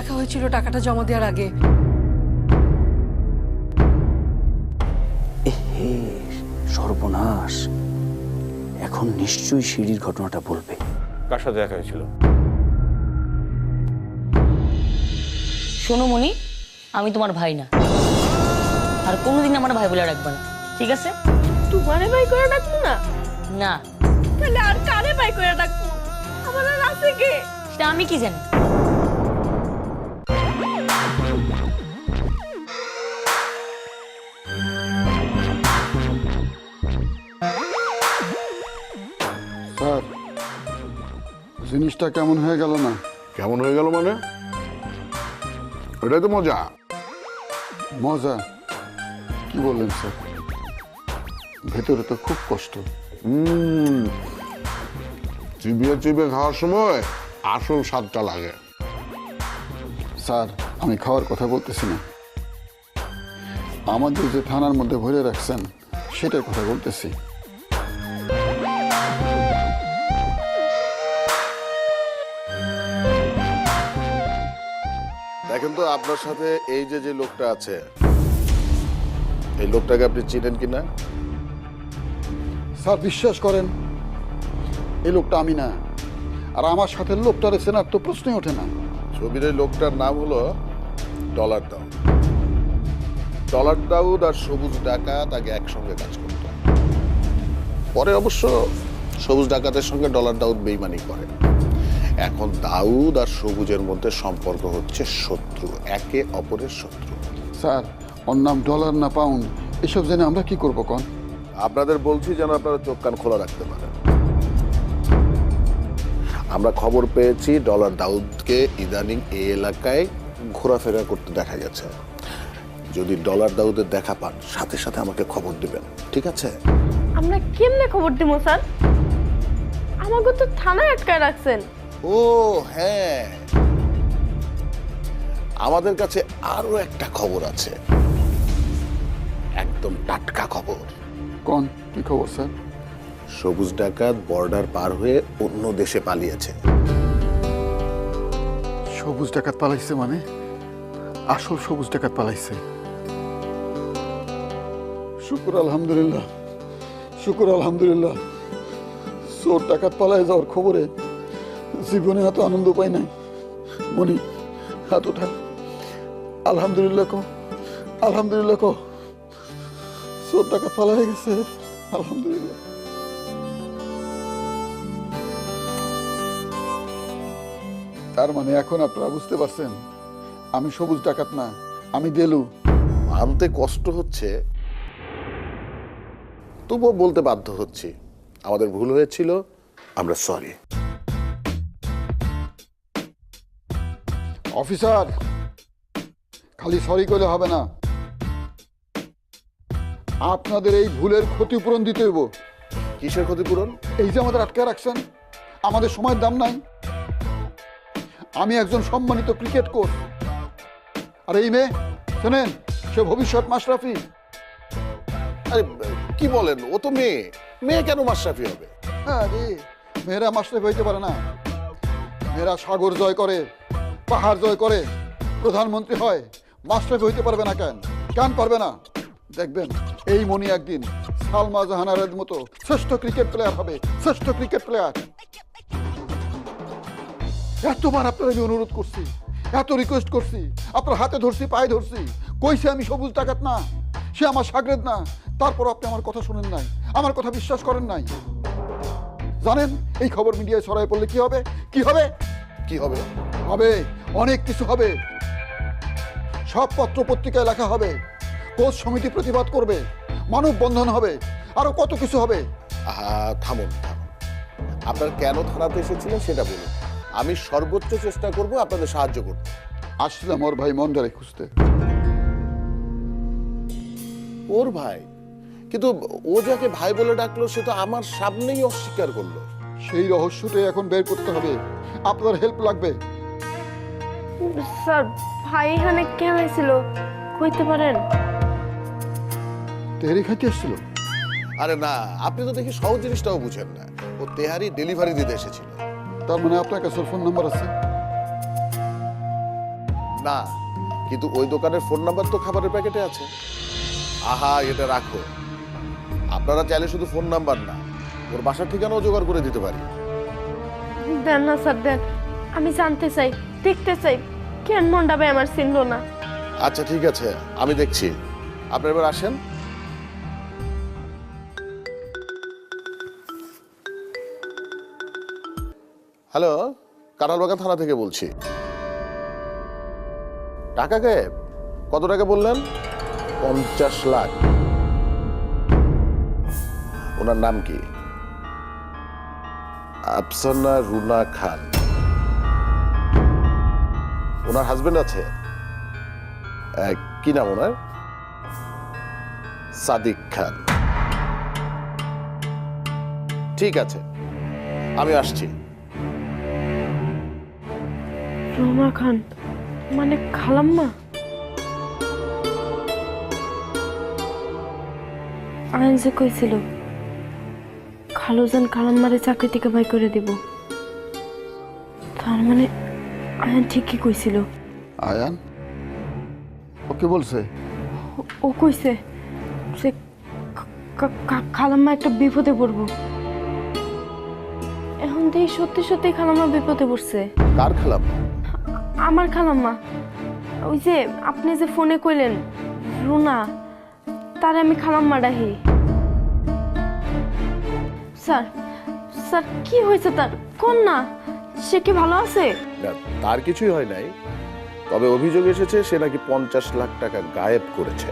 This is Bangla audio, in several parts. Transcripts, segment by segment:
দেখা হয়েছিল টাকাটা জমা দেওয়ার আগে। সর্বনাশ। এখন নিশ্চয়ই সিঁড়ির ঘটনাটা বলবে। কার সাথে দেখা হয়েছিল? শোনো মনি আমি তোমার ভাই না। আর কোনোদিন আমার ভাই বলে রাখবে না। ঠিক আছে? তোমারে বাই করে ডাকবো না? না। তাহলে আর কারে বাই করে ডাকবো? আমার আর আছে কে? সেটা আমি কি জানি? জিনিসটা কেমন হয়ে গেল না? কেমন হয়ে গেল মানে? ওটাই তো মজা। মজা? কি বললেন স্যার? ভেতরে তো খুব কষ্ট। হুম। চিবিয়ে চিবিয়ে খাওয়ার সময় আসল স্বাদটা লাগে। স্যার আমি খাওয়ার কথা বলতেছি না। আমাদের যে থানার মধ্যে ভরে রাখছেন সেটার কথা বলতেছি। দেখেন তো আপনার সাথে এই যে যে লোকটা আছে এই লোকটাকে আপনি চিনেন কি না স্যার বিশ্বাস করেন এই লোকটা আমি না। আর আমার সাথে লোকটার চেনার তো প্রশ্নই ওঠে না। ছবির এই লোকটার নাম হলো ডলার দাউদ। ডলার দাউদ আর সবুজ ডাকাত আগে একসঙ্গে কাজ করত। পরে অবশ্য সবুজ ডাকাতের সঙ্গে ডলার দাউদ বেইমানি করে। এখন দাউদ আর সবুজের মধ্যে সম্পর্ক হচ্ছে শত্রু একে অপরের শত্রু। স্যার ওর নাম ডলার না পাউন্ড? এসব জেনে আমরা কি করব কন? আপনাদের বলছি যেন আপনারা চোখ কান খোলা রাখতে পারেন। আমরা খবর পেয়েছি ডলার দাউদকে ইদানিং এই এলাকায় ঘোরাফেরা করতে দেখা গেছে। যদি ডলার দাউদের দেখা পান সাথে সাথে আমাকে খবর দিবেন ঠিক আছে? আমরা কেমনে খবর দিব স্যার? আমাকে তো থানায় আটকায় রাখছেন। ও হ্যাঁ। আমাদের কাছে আরও একটা খবর আছে। একদম টাটকা খবর। কোন? কি খবর স্যার? সবুজ ডাকাত বর্ডার পার হয়ে অন্য দেশে পালিয়েছে। সবুজ ডাকাত পালাইছে মানে? আসল সবুজ ডাকাত পালাইছে। শুকুর আলহামদুলিল্লাহ। শুকুর আলহামদুলিল্লাহ। চোর ডাকাত পালায় যাওয়ার খবরে জীবনে এত আনন্দ পাই নাই। মনি, হাত ওঠা। আলহামদুলিল্লাহ কো। আলহামদুলিল্লাহ কো। চোর ডাকাত পালাই গেছে। আলহামদুলিল্লাহ। তার মানে এখন আপনারা বুঝতে পারছেন, আমি সবুজ ডাকাত না, আমি দেলু। মানতে কষ্ট হচ্ছে, তবুও বলতে বাধ্য হচ্ছি। আমাদের ভুল হয়েছিল, আমরা সরি অফিসার খালি সরি করলে হবে না। আপনাদের এই ভুলের ক্ষতিপূরণ দিতে হইব। কিসের ক্ষতিপূরণ? এই যে আমাদের আটকে রাখছেন আমাদের সময়ের দাম নাই। আমি একজন সম্মানিত ক্রিকেট কোচ। আর এই মেয়ে শোনেন সে ভবিষ্যৎ মাশরাফি। আরে কি বলেন? ও তো মেয়ে। মেয়ে কেন মাশরাফি হবে? আরে মেয়েরা মাশরাফি হইতে পারে না। মেয়েরা সাগর জয় করে। পাহাড় জয় করে, প্রধানমন্ত্রী হয়, মাশরাফি হইতে পারবে না কেন? কেন পারবে না? দেখবেন, এই মনি একদিন সালমা জাহানারের মতো শ্রেষ্ঠ ক্রিকেট প্লেয়ার হবে, শ্রেষ্ঠ ক্রিকেট প্লেয়ার এতবার আপনার আমি অনুরোধ করছি, এত রিকোয়েস্ট করছি, আপনার হাতে ধরছি, পায়ে ধরছি, কইছে আমি সবুজ ডাকাত না, সে আমার সাগরেদ না, তারপর আপনি আমার কথা শুনেন নাই, আমার কথা বিশ্বাস করেন নাই। জানেন, এই খবর মিডিয়ায় ছড়াই পড়লে কি হবে? কি হবে? কি হবে? হবে অনেক কিছু হবে। সব পত্র পত্রিকায় লেখা হবে। কোচ সমিতি প্রতিবাদ করবে। মানববন্ধন হবে। আরও কত কিছু হবে। আহা থামুন থামুন। আপনার কেন থানাতে এসেছিলেন সেটা বলুন। আমি সর্বোচ্চ চেষ্টা করব আপনাদের সাহায্য করতে। আসলাম ওর ভাই মন মন্ডারে খুঁজতে। ওর ভাই? কিন্তু ও যাকে ভাই বলে ডাকলো সে তো আমার সামনেই অস্বীকার করল। সেই রহস্যটাই এখন বের করতে হবে। আপনার হেল্প লাগবে। স্যার ভাই এখানে কেন ছিল কইতে পারেন? তেহরি খাইতে এসেছিল? আরে না আপনি তো দেখি সহজ জিনিসটাও বুঝেন না। ও তেহারি ডেলিভারি দিতে এসেছিল। তার মানে আপনার কাছে ফোন নাম্বার আছে? না কিন্তু ওই দোকানের ফোন নাম্বার তো খাবারের প্যাকেটে আছে। আহা এটা রাখো। আপনারা চাইলে শুধু ফোন নাম্বার না ওর বাসার ঠিকানাও জোগাড় করে দিতে পারি। দেন না স্যার, দেন। আমি জানতে চাই, দেখতে চাই, কেন মনটা ভাই আমার চিনল না? আচ্ছা ঠিক আছে, আমি দেখছি। আপনার এবার আসেন। হ্যালো কাঁঠালবাগান থানা থেকে বলছি। টাকা কে? কত টাকা বললেন? পঞ্চাশ লাখ। ওনার নাম কি? আফসানা রুনা খান। ওনার হাজবেন্ড আছে? কি নাম ওনার? সাদিক খান। ঠিক আছে, আমি আসছি। রোমা খান মানে খালাম্মা? আয়ন যে কইছিল খালুজান খালাম্মারে চাকরি থেকে বাই করে দিব। তার মানে আয়ন ঠিকই কইছিল। আয়ান? ও কি বলছে? ও- কইছে খা- খালাম্মা একটা বিপদে পড়ব। এখন দেখি সত্যি সত্যি খালাম্মা বিপদে পড়ছে। কার খেলাম আমার খালাম্মা। ওই যে আপনি যে ফোনে কইলেন রুনা তারে আমি খালাম্মা ডাহি স্যার স্যার কি হয়েছে তার? কোন না? সে কি ভালো আছে? না, তার কিছুই হয় নাই। তবে অভিযোগ এসেছে সে নাকি পঞ্চাশ লাখ টাকা গায়েব করেছে।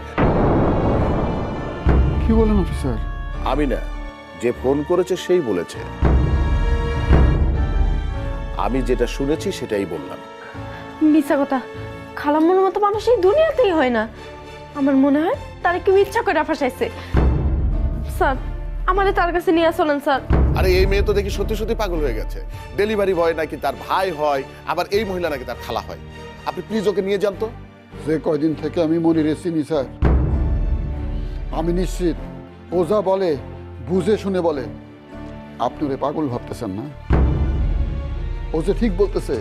কি বলেন অফিসার? আমি না যে ফোন করেছে সেই বলেছে। আমি যেটা শুনেছি সেটাই বললাম। মিথ্যা কথা খালাম্মার মতো মানুষ এই দুনিয়াতেই হয় না। আমার মনে হয় তারা কেউ ইচ্ছা করে ফাঁসাইছে। স্যার আমারে তার কাছে নিয়ে চলেন স্যার। আরে এই মেয়ে তো দেখি সত্যি সত্যি পাগল হয়ে গেছে। ডেলিভারি বয় নাকি তার ভাই হয় আবার এই মহিলা নাকি তার খালা হয়। আপনি প্লিজ ওকে নিয়ে যান তো। যে কয়দিন থেকে আমি মনিরে চিনি স্যার আমি নিশ্চিত ও যা বলে বুঝে শুনে বলে। আপনি ওরে পাগল ভাবতেছেন না? ও যে ঠিক বলতেছে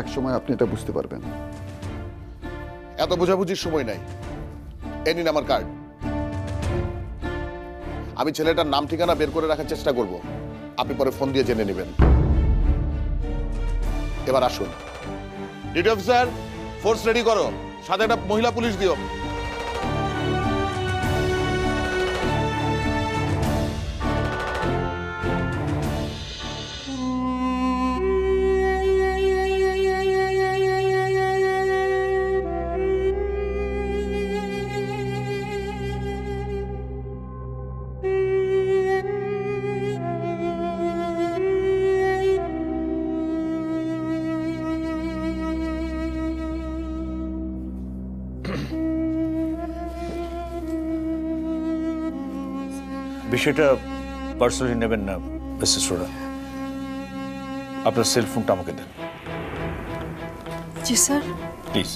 এক সময় আপনি এটা বুঝতে পারবেন। এত বোঝাবুঝির সময় নাই। এ নিন আমার কার্ড আমি ছেলেটার নাম ঠিকানা বের করে রাখার চেষ্টা করব। আপনি পরে ফোন দিয়ে জেনে নেবেন। এবার আসুন। ডিটি অফিসার ফোর্স রেডি করো। সাথে একটা মহিলা পুলিশ দিও। বিষয়টা পার্সোনালি নেবেন না মিসেস রোরা আপনার সেল ফোনটা আমাকে দেন। জি স্যার। প্লিজ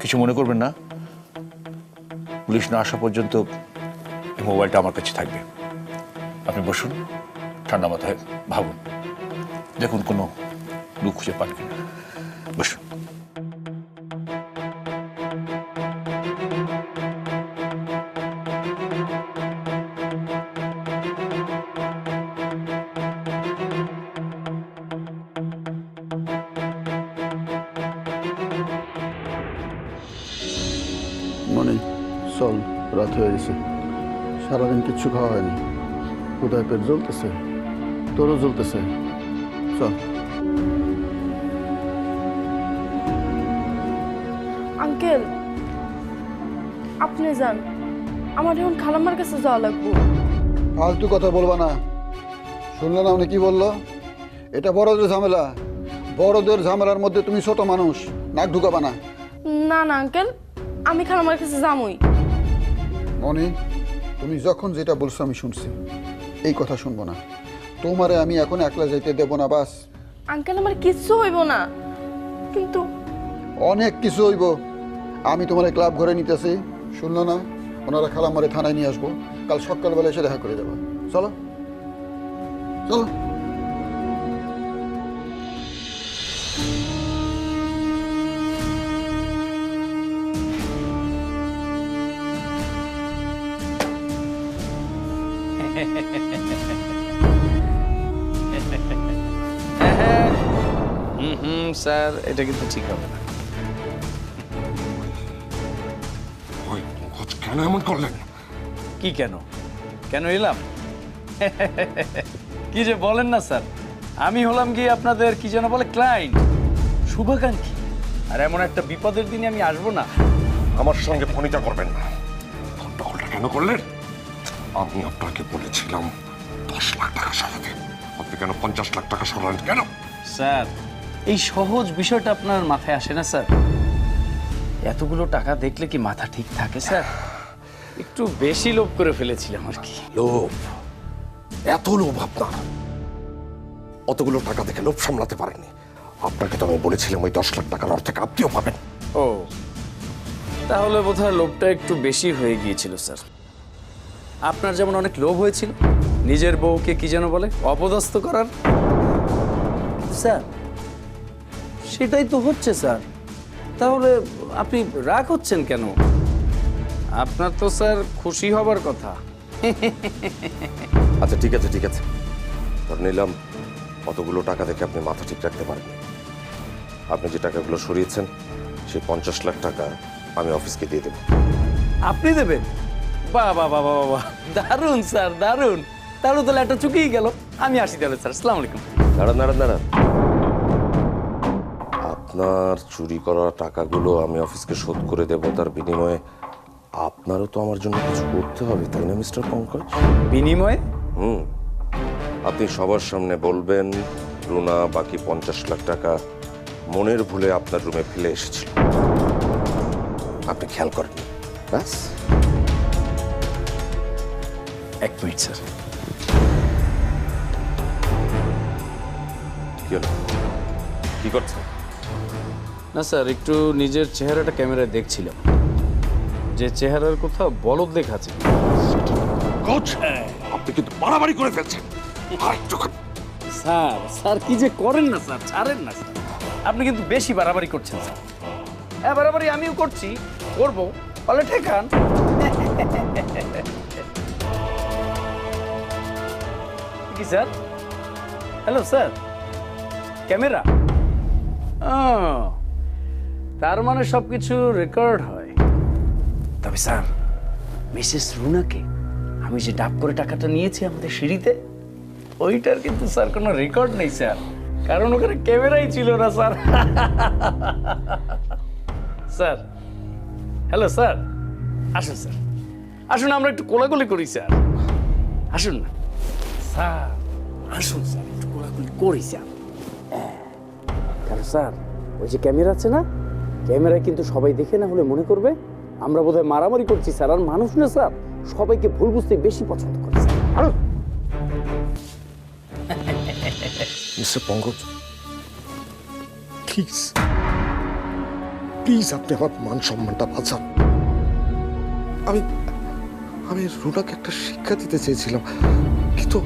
কিছু মনে করবেন না। পুলিশ না আসা পর্যন্ত এই মোবাইলটা আমার কাছে থাকবে। আপনি বসুন ঠান্ডা মাথায় ভাবুন। দেখুন কোনো লুক খুঁজে পান কিনা। বসুন। হয়ে গেছে। সারাদিন কিচ্ছু খাওয়া হয়নি। কোথায় পেট জ্বলতেছে তোরও জ্বলতেছে। চল। আঙ্কেল আপনি যান। আমার এখন খালাম্মার কাছে যাওয়া লাগবো। ফালতু কথা বলবা না। শুনলে না উনি কি বলল? এটা বড়দের ঝামেলা। বড়দের ঝামেলার মধ্যে তুমি ছোট মানুষ নাক ঢুকাবা না। না না আঙ্কেল আমি খালাম্মার কাছে যামই। মনে তুমি যখন যেটা বলছো আমি শুনছি। এই কথা শুনব না। তোমারে আমি এখন একলা যাইতে দেবো না বাস। আঙ্কেল আমার কিচ্ছু হইব না। কিন্তু অনেক কিছু হইব। আমি তোমার ক্লাব ঘরে নিতেছি। শুনলো না? ওনারা খালামারে থানায় নিয়ে আসব। কাল সকালবেলা এসে দেখা করে যাব চলো। চলো। হুম হুম স্যার এটা কিন্তু ঠিক হবে না। ওই কেন এমন করলেন? কি কেন? কেন এলাম? কি যে বলেন না স্যার। আমি হলাম কি আপনাদের কি যেন বলে ক্লায়েন্ট। শুভাকাঙ্ক্ষী। আর এমন একটা বিপদের দিনে আমি আসব না। আমার সঙ্গে ফোনিটা করবেন না। গন্ডগোলটা কেন করলেন? আমি আপনাকে বলেছিলাম দশ লাখ টাকা সরাতে। আপনি কেন পঞ্চাশ লাখ টাকা সরালেন? কেন? স্যার এই সহজ বিষয়টা আপনার মাথায় আসে না স্যার? এতগুলো টাকা দেখলে কি মাথা ঠিক থাকে স্যার? একটু বেশি লোভ করে ফেলেছিলাম আর কি। লোভ? এত লোভ আপনার? অতগুলো টাকা দেখে লোভ সামলাতে পারেননি আপনাকে তো আমি বলেছিলাম ওই দশ লাখ টাকার অর্থে আপনিও পাবেন। ও তাহলে বোধহয় লোভটা একটু বেশি হয়ে গিয়েছিল স্যার। আপনার যেমন অনেক লোভ হয়েছিল নিজের বউকে কি যেন বলে অপদস্থ করার? স্যার সেটাই তো হচ্ছে স্যার। তাহলে আপনি রাগ হচ্ছেন কেন? আপনার তো স্যার খুশি হবার কথা। আচ্ছা ঠিক আছে ঠিক আছে। ধরে নিলাম অতগুলো টাকা দেখে আপনি মাথা ঠিক রাখতে পারেননি। আপনি যে টাকাগুলো সরিয়েছেন সেই পঞ্চাশ লাখ টাকা আমি অফিসকে দিয়ে দেবো। আপনি দেবেন? বাহ বাহ বাহ বাহ বাহ দারুণ স্যার দারুণ। তাহলে তাহলে একটা চুকিয়ে গেল। আমি আসি তাহলে স্যার। আসসালামু আলাইকুম। দাঁড়ান দাঁড়ান দাঁড়ান। আপনার চুরি করা টাকাগুলো আমি অফিসকে শোধ করে দেব তার বিনিময়ে। আপনারও তো আমার জন্য কিছু করতে হবে তাই না মিস্টার পঙ্কজ? বিনিময়ে? হুম। আপনি সবার সামনে বলবেন রুনা বাকি পঞ্চাশ লাখ টাকা মনের ভুলে আপনার রুমে ফেলে এসেছিল। আপনি খেয়াল করেন ব্যাস। এক মিনিট স্যার। কি হলো? কি করছেন না স্যার একটু নিজের চেহারাটা ক্যামেরায় দেখছিলাম। যে চেহারার কোথাও বলদ লেখা আছে। কোচ আপনি কিন্তু বাড়াবাড়ি করে ফেলছেন। স্যার স্যার কি যে করেন না স্যার? ছাড়েন না স্যার। আপনি কিন্তু বেশি বাড়াবাড়ি করছেন স্যার। হ্যাঁ বাড়াবাড়ি আমিও করছি। করব। বলে ঠেকান। কি, স্যার? Hello, sir. ক্যামেরা? তার মানে সব কিছু রেকর্ড হয়। তবে, স্যার, মিসেস রুনাকে আমি যে ডাব করে টাকাটা নিয়েছি আমাদের সিঁড়িতে, ওইটার কিন্তু, স্যার, কোনো রেকর্ড নেই, স্যার। কারণ ওখানে ক্যামেরাই ছিল না, স্যার। Sir, hello, sir. আসুন স্যার। আসুন, আমরা একটু কোলাকুলি করি, স্যার। আসুন না। স্যার আসুন স্যার একটু কোলাকুলি করি স্যার কারণ স্যার? ওই যে ক্যামেরা আছে না? ক্যামেরায় কিন্তু সবাই দেখে না হলে মনে করবে আমরা বোধহয় মারামারি করছি স্যার। আর মানুষ না স্যার। সবাইকে ভুল বুঝতে বেশি পছন্দ করে স্যার। আসুন। মিস্টার পঙ্কজ প্লিজ প্লিজ আপনি আমার মান সম্মানটা বাঁচান। আমি আমি রুনাকে একটা শিক্ষা দিতে চেয়েছিলাম কিন্তু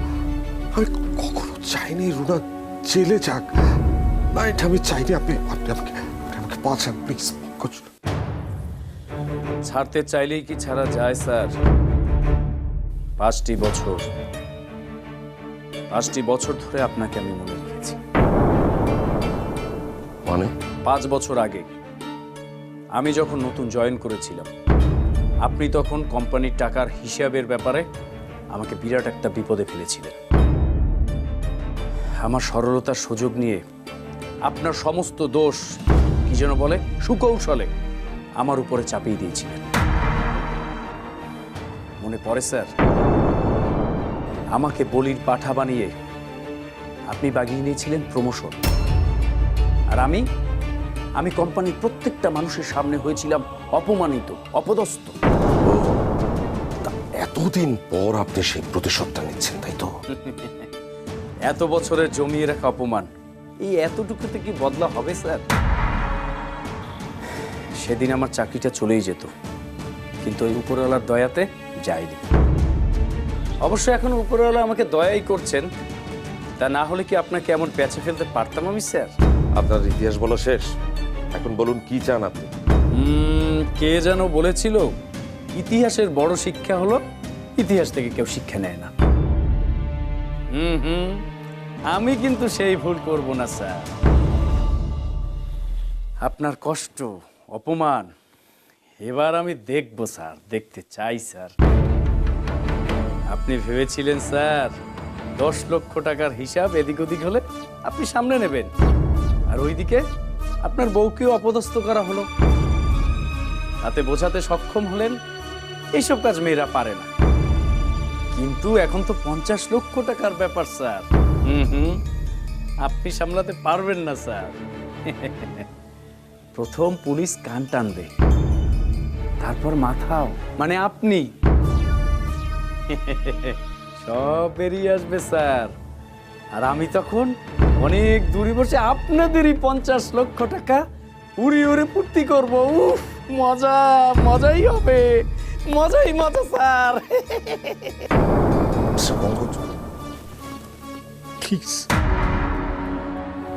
আমি কখনো চাইনি রুনা জেলে যাক। না এটা আমি চাইনি। আপনি আপনি আমাকে আপনি আমাকে বাঁচান প্লিজ পঙ্কজ ছাড়তে চাইলেই কি ছাড়া যায় স্যার? পাঁচটি বছর। পাঁচটি বছর ধরে আপনাকে আমি মনে রেখেছি। মানে? পাঁচ বছর আগে আমি যখন নতুন জয়েন করেছিলাম আপনি তখন কোম্পানির টাকার হিসাবের ব্যাপারে আমাকে বিরাট একটা বিপদে ফেলেছিলেন। আমার সরলতার সুযোগ নিয়ে আপনার সমস্ত দোষ কি যেন বলে সুকৌশলে আমার উপরে চাপিয়ে দিয়েছিলেন। মনে পড়ে স্যার? আমাকে বলির পাঠা বানিয়ে আপনি বাগিয়ে নিয়েছিলেন প্রমোশন। আর আমি আমি কোম্পানির প্রত্যেকটা মানুষের সামনে হয়েছিলাম অপমানিত অপদস্থ। এতদিন পর আপনি সেই প্রতিশোধটা নিচ্ছেন তাই তো? এত বছরের জমিয়ে রাখা অপমান। এই এতটুকুতে কি বদলা হবে স্যার? সেদিন আমার চাকরিটা চলেই যেত কিন্তু ওই উপরওয়ালার দয়াতে যায়নি। অবশ্য এখন উপরওয়ালা আমাকে দয়াই করছেন তা না হলে কি আপনাকে এমন প্যাচে ফেলতে পারতাম আমি স্যার? আপনার ইতিহাস বলা শেষ। এখন বলুন কি চান আপনি? কে যেন বলেছিল ইতিহাসের বড় শিক্ষা হলো ইতিহাস থেকে কেউ শিক্ষা নেয় না। হুম হুম। আমি কিন্তু সেই ভুল করব না, স্যার। আপনার কষ্ট, অপমান, এবার আমি দেখব, স্যার। দেখতে চাই, স্যার। আপনি ভেবেছিলেন, স্যার, দশ লক্ষ টাকার হিসাব এদিক ওদিক হলে আপনি সামনে নেবেন। আর ওইদিকে আপনার বউকেও অপদস্থ করা হলো। তাতে বোঝাতে সক্ষম হলেন এইসব কাজ মেয়েরা পারে না। কিন্তু এখন তো পঞ্চাশ লক্ষ টাকার ব্যাপার স্যার। হুম হুম। আপনি সামলাতে পারবেন না স্যার। প্রথম পুলিশ কান টানবে। তারপর মাথাও। মানে আপনি। সব বেরিয়ে আসবে স্যার। আর আমি তখন অনেক দূরে বসে আপনাদেরই পঞ্চাশ লক্ষ টাকা উড়ি উড়ে ফুর্তি করব। উফ মজা মজাই হবে। মজাই মজা স্যার। প্লিজ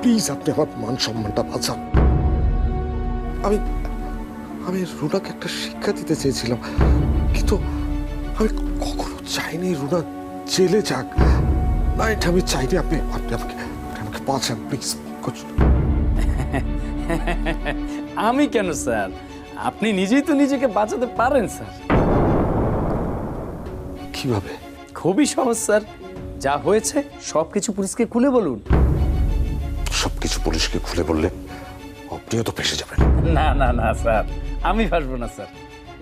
প্লিজ আপনি আমার মান সম্মানটা বাঁচান। আমি আমি রুনাকে একটা শিক্ষা দিতে চেয়েছিলাম কিন্তু আমি কখনো চাইনি রুনা জেলে যাক। না এটা আমি চাইনি। আপনি আপনি আমাকে আমাকে বাঁচান প্লিজ আমি কেন স্যার? আপনি নিজেই তো নিজেকে বাঁচাতে পারেন স্যার। কীভাবে? খুবই সহজ স্যার। যা হয়েছে সব কিছু পুলিশকে খুলে বলুন। সবকিছু পুলিশকে খুলে বললে আপনিও তো ফেসে যাবেন। না না না স্যার। আমি ফাসবো না স্যার।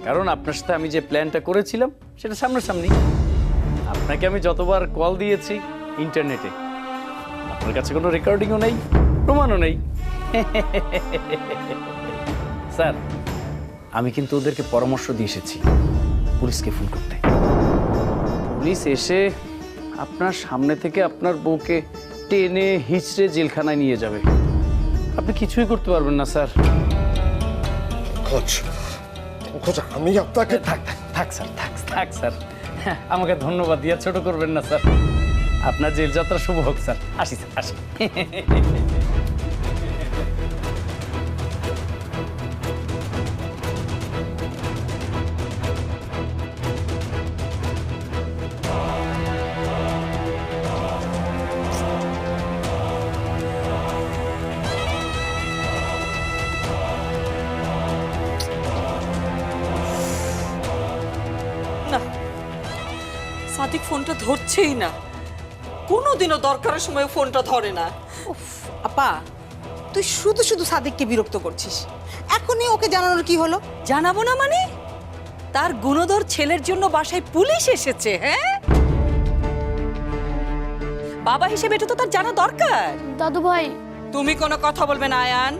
কারণ আপনার সাথে আমি যে প্ল্যানটা করেছিলাম সেটা সামনাসামনি। আপনাকে আমি যতবার কল দিয়েছি ইন্টারনেটে। আপনার কাছে কোনো রেকর্ডিংও নেই প্রমাণও নেই। স্যার আমি কিন্তু ওদেরকে পরামর্শ দিয়ে এসেছি পুলিশকে ফোন করতে। পুলিশ এসে আপনার সামনে থেকে আপনার বউকে টেনে হিচড়ে জেলখানায় নিয়ে যাবে। আপনি কিছুই করতে পারবেন না স্যার। খোঁজ। খোঁজ আমি আপনাকে থাক থাক থাক স্যার থাক থাক স্যার। হ্যাঁ, আমাকে ধন্যবাদ দিয়ে ছোট করবেন না স্যার। আপনার জেল যাত্রা শুভ হোক স্যার। আসি স্যার আসি। সাদিক ফোনটা ধরছেই না। কোনোদিনও দরকারের সময় ফোনটা ধরে না। আপা তুই শুধু শুধু সাদিককে বিরক্ত করছিস। এখনই ওকে জানানোর কি হলো? জানাব না মানে? তার গুণধর ছেলের জন্য বাসায় পুলিশ এসেছে হ্যাঁ? বাবা হিসেবে এটা তো তার জানা দরকার। দাদু ভাই। তুমি কোনো কথা বলবে না আয়ান।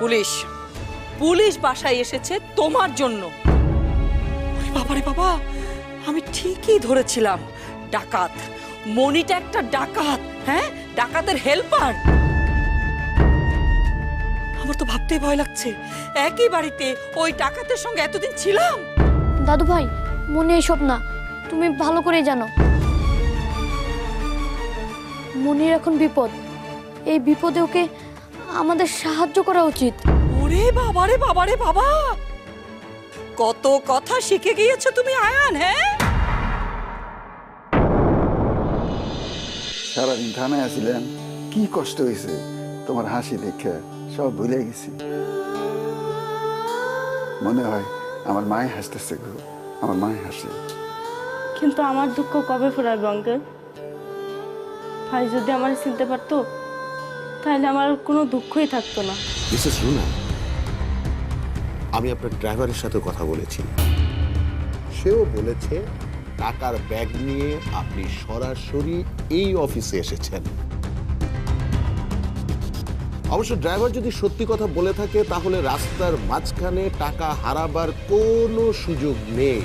পুলিশ পুলিশ বাসায় এসেছে তোমার জন্য। বাবারে বাবা আমি ঠিকই ধরেছিলাম। ডাকাত। মনিটা একটা ডাকাত হ্যাঁ? ডাকাতের হেল্পার আমার তো ভাবতেই ভয় লাগছে। একই বাড়িতে ওই ডাকাতের সঙ্গে এতদিন ছিলাম। দাদু ভাই মনে এসব না। তুমি ভালো করেই জানো। মনির এখন বিপদ। এই বিপদে ওকে আমাদের সাহায্য করা উচিত। ওরে বাবারে বাবারে বাবা! কত কথা শিখে গিয়েছো তুমি আয়ান হ্যাঁ? সারাদিন থানায় আসিলেন কি কষ্ট হয়েছে? তোমার হাসি দেখে সব ভুলে গেছি। মনে হয় আমার মায়ে হাসতেছে গো। আমার মায়ে হাসে। কিন্তু আমার দুঃখ কবে ফুরাবে অঙ্কেল ভাই যদি আমার চিনতে পারতো তাহলে আমার কোনো দুঃখই থাকতো না। মিসেস রুনা আমি আপনার ড্রাইভারের সাথে কথা বলেছি। সেও বলেছে, টাকার ব্যাগ নিয়ে আপনি সরাসরি এই অফিসে এসেছেন। অবশ্য ড্রাইভার যদি সত্যি কথা বলে থাকে, তাহলে রাস্তার মাঝখানে টাকা হারাবার কোনো সুযোগ নেই।